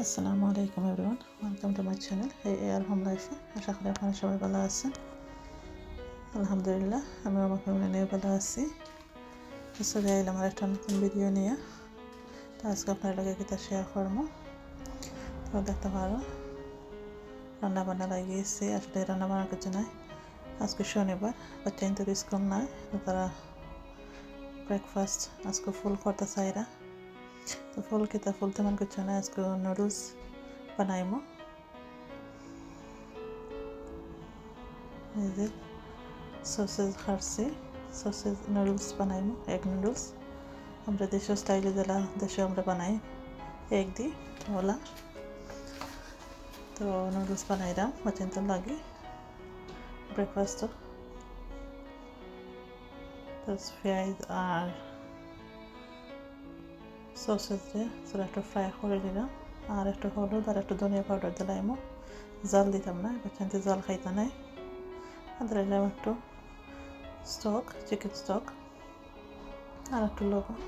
আসসালামু আলাইকুম everyone, welcome to my channel, এই এয়ার হোম লাইফে। আশা করি আপনারা সবাই ভালো আছেন। আলহামদুলিল্লাহ আমি আমার ফ্যামিলি নিয়ে ভালো আছি। চলে এলাম আর একটা নতুন ভিডিও নিয়ে, তো আজকে আপনার লগে কিতা শেয়ার করব। তো দেখতে পারো রান্না বান্না লাগিয়েছি। আসলে রান্না বান্নার কিছু নাই আজকে শনিবার বাচ্চা কিন্তু স্কুল নাই তারা ব্রেকফাস্ট আজকে ফুল করতে চাইরা ফুল kita ফুল teman ko chana asko noodles বানাইমো। এই যে সসেজ খারছি সসেজ নুডলস বানাইমো এগ নুডলস আমরা দেশের স্টাইলে দিলা দেশে আমরা বানাই এগ দি, ওলা। তো নুডলস বানাইলাম বাচ্চান্ত লাগে। ব্রেকফাস্ট তো পেঁয়াজ আর সসেজ সেটা একটু ফ্রাই করে দিলাম আর একটু হলুদ আর একটু ধনিয়া পাউডার দিলাম। জাল দিতাম না বাচ্চাতে জাল খাইতে নাই। আর দিলাম একটু স্টক চিকেন স্টক আর একটু লবণ।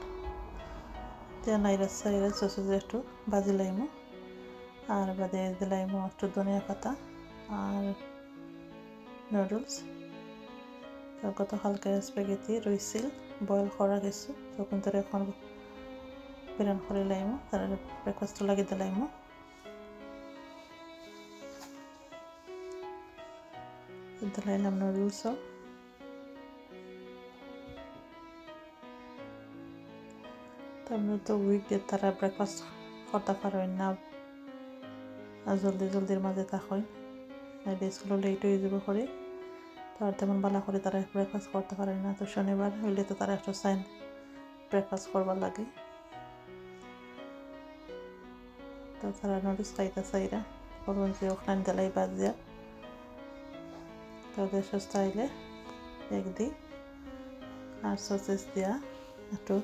দিয়ে নাইরা সাইরা সসেজ একটু বাজি লাইমো। আর বাদে দিলাইমো একটু ধনিয়া পাতা আর নুডলস কত হালকা স্পেগেটি রইছিল বয়েল করা গেছে। তখন তোর এখন করে লাইমো তার ব্রেকফাস্ট লাগিয়ে দিলাইমো দিলাইলাম নুডলসও তারপরে তো উইকডে তারা ব্রেকফাস্ট করতে পারেন না আর জলদি জলদির মাঝে থাকেন নাইলে স্কুলে লেট হয়ে যাব করে তার তেমন বালা করে তারা ব্রেকফাস্ট করতে পারে না তো শনিবার হইলে তো তারা একটু সাইন ব্রেকফাস্ট করবার লাগে তো তারা নুডলস খাইতে চাইরা বলবেন যে ওখানে দিলাই বাজিয়া তো দেশের স্টাইলে এক দিই আর সসেস দিয়া একটু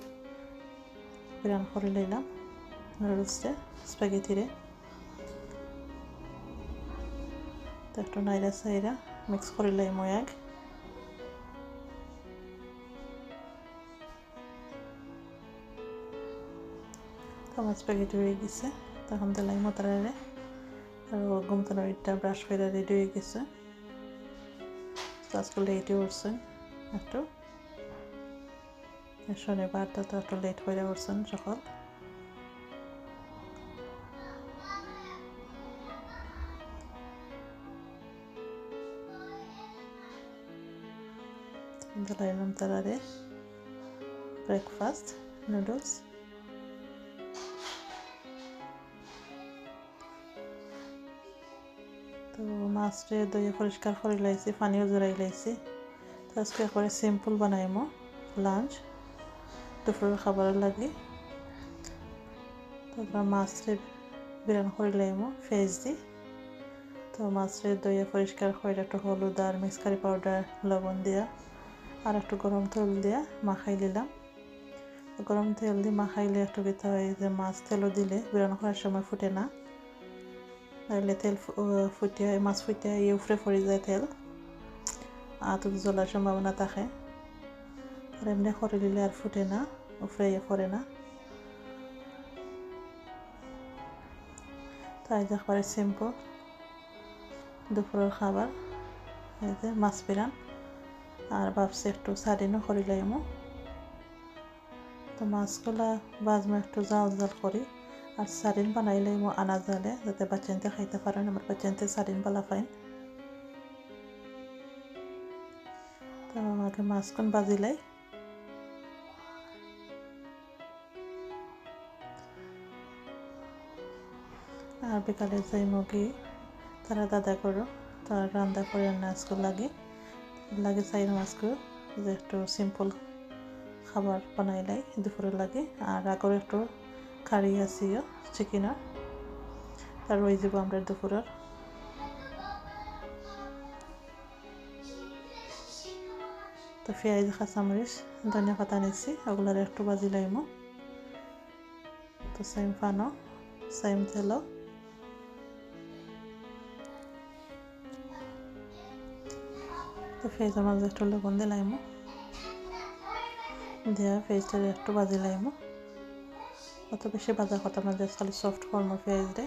বিরান করে লইলাম নুডলসটা স্প্যাগেটিরে তো একটু নাইরা সাইরা মিক্স করে লাইম এক আমার স্প্যাগেটি হয়ে গেছে তখন দিলাই মতারে আর ঘুমতানোটা ব্রাশ করে রেডি হয়ে গেছে। আজকে লেটে উঠছেন একটু। শনিবার তো তো একটু লেট করে উঠছেন সকাল। দিলাইলাম তারারে ব্রেকফাস্ট নুডলস তো মাছরে দইয়ে পরিষ্কার করে লাইছি পানিও জোড়াই লাইছি তো আজকে একবারে সিম্পল বানাইমো লাঞ্চ দুপুরের খাবারের লাগে। তারপর মাছরে বিরান করে লাইমো ফেস দি। তো মাছরে দইয়ে পরিষ্কার করে একটু হলুদ আর মিক্স কারি পাউডার লবণ দিয়া আর একটু গরম তেল দিয়া মাখাই নিলাম গরম তেল দিয়ে মাখাইলে একটু দিতে হয় যে মাছ তেলও দিলে বিরান করার সময় ফুটে না। তাহলে তেল ফুটিয়ে মাছ ফুটিয়ে ইয়ে উফরে পড়ে যায় তেল আতো জ্বলার সম্ভাবনা থাকে আর এমনি করে দিলে আর ফুটে না উফরে ইয়ে করে না তাই একবারে সিম্পল দুপুরের খাবার এই যে মাছ বিরান আর ভাবছি একটু সারিনও করে লাইমো তো মাছগুলা বাজমা একটু জাল জাল করি আর সারিন বানাইলে মো আনা জালে যাতে বাচ্চানতে খাইতে পারেন আমার বাচ্চানতে সারিন বালা পাইন তো আগে মাছখন বাজিলাই আর বিকালে যাই মুগি তারা দাদা করো তারা রান্না করে নাচকো লাগে লাগে চাই মাছকো যে একটু সিম্পল খাবার বানাইলাই দুপুরে লাগে আর আগর একটু কারি আছিও চিকেনের আর রয়ে যাব আমরা দুপুরের। তো পেঁয়াজ কাঁচামরিচ ধনিয়া পাতা নিচ্ছি, ওগুলার একটু বাজি লাইমো। তো সেম ফানো, সেম তেল। তো পেঁয়াজের মাঝে একটু লবণ দিলাইমো দিয়া পেঁয়াজটা একটু বাজি লাইমো। অত বেশি বাজার কথা জাস্ট খালি সফট কর্ম পেঁয়াজ রে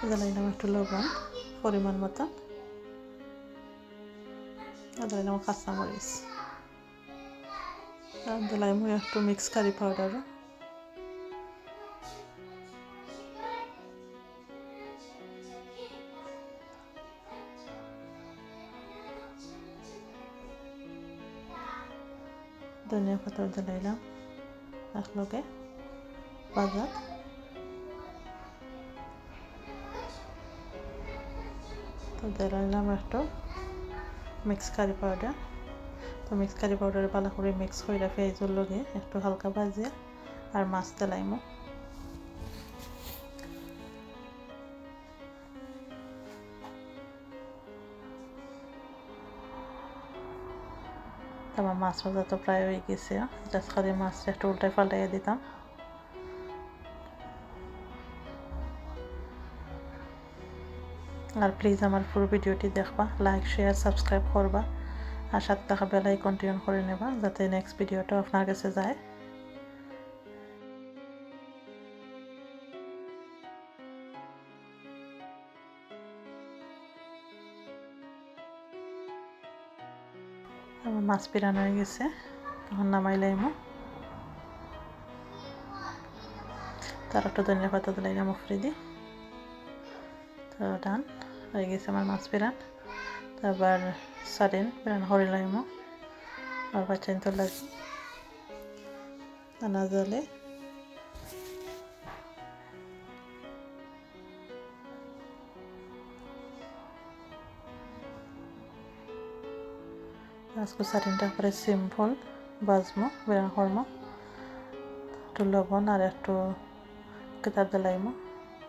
দিলাম একটু লবণ পরিমাণ মতো। দিলাম কাঁচামরিচ দিলাম একটু মিক্স কারি পাউডারও ধনিয়া পাতা দিলাইলাম একলগে। বাজার। তো দিলাইলাম একটু মিক্স কারি পাউডার তো মিক্স কারি পাউডার ভালো করে মিক্স করে পেঁয়াজের লগে একটু হালকা ভাজিয়ে আর মাছ আমার মাছ ভাজা তো প্রায় হয়ে গেছে। জাস্ট খালি মাছটা একটু উল্টাই পাল্টাইয়া দিতাম। আর প্লিজ আমার পুরো ভিডিওটি দেখবা লাইক শেয়ার সাবস্ক্রাইব করবা। আর সাথে টাকা বেলাই কন্টিনিউ করে নেবা, যাতে নেক্সট ভিডিওটা আপনার কাছে যায়। আমার মাছ পিরানো হয়ে গেছে। তখন নামাই লাইমো। তার একটা ধনিয়া পাতা দিলাইলাম উফরে দি। তো ডান, হয়ে গেছে আমার মাছ পিরান। তারপর সারেন, পিরান হরে লাইমো। আর বাচ্চাইন তো লাগি দানা জলে। আজকে সারিনটা করে সিম্পল, বাজমো বেড়া করমো একটু লবণ আর একটু কেতাব দিলাইমো,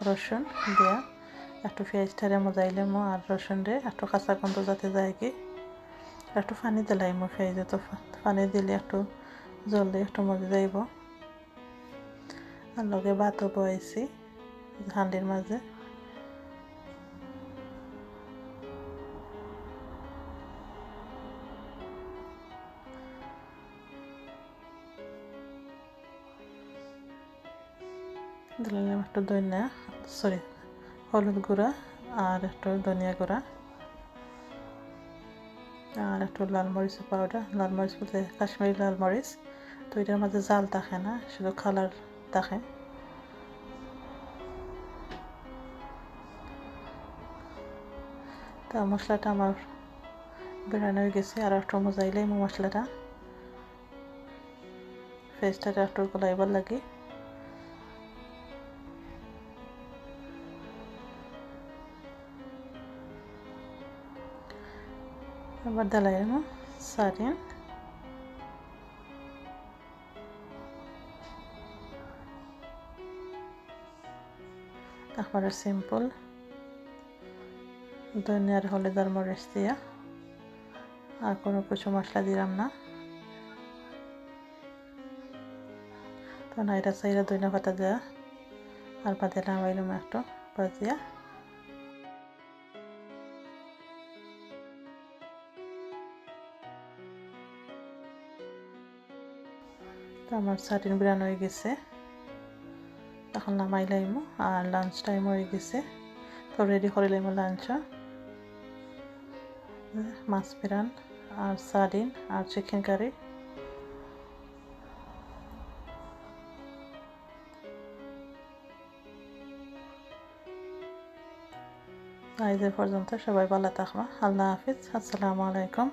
রসুন দিয়া, একটু পেঁয়াজটারে মজাইলামো আর রসুন রে একটু কাঁচা গন্ধ যাতে যায় কি, একটু পানি দিলাইমো পেঁয়াজে তো, পানি দিলে একটু জল দিয়ে একটু মজা যাইব। আর লগে ভাতও বয়েছি হাঁডির মাঝে। দিলাম একটু ধনিয়া সরি হলুদ গুঁড়া আর একটু ধনিয়া গুঁড়া আর একটু লাল মরিচ পাউডার লাল মরিচ বলতে কাশ্মীরি লাল মরিচ তো এটার মাঝে জাল থাকে না শুধু কালার থাকে তা মশলাটা আমার বেড়ানো হয়ে গেছে আর একটু মজাইলেই মশলাটা ফেসটাটা একটু গলাইবার লাগে দালাইমো সারিন তারপরে সিম্পল ধনিয়ার হলুদ আর মরিচ দিয়া আর কোনো কিছু মশলা দিলাম না তো নাইরা সাইরা ধনিয়া পাতা দেওয়া আর পাতে নামাইলাম একটু বাজিয়া তো আমার সাটিন বিরান হয়ে গেছে। এখন নামাই লাইমো আর লাঞ্চ টাইম হয়ে গেছে। তো রেডি করে লাইমো লাঞ্চ মাছ বিরান আর সার্ডিন আর চিকেন কারি আজ পর্যন্ত সবাই ভালো থাকবা। আল্লাহ হাফিজ। আসসালামু আলাইকুম।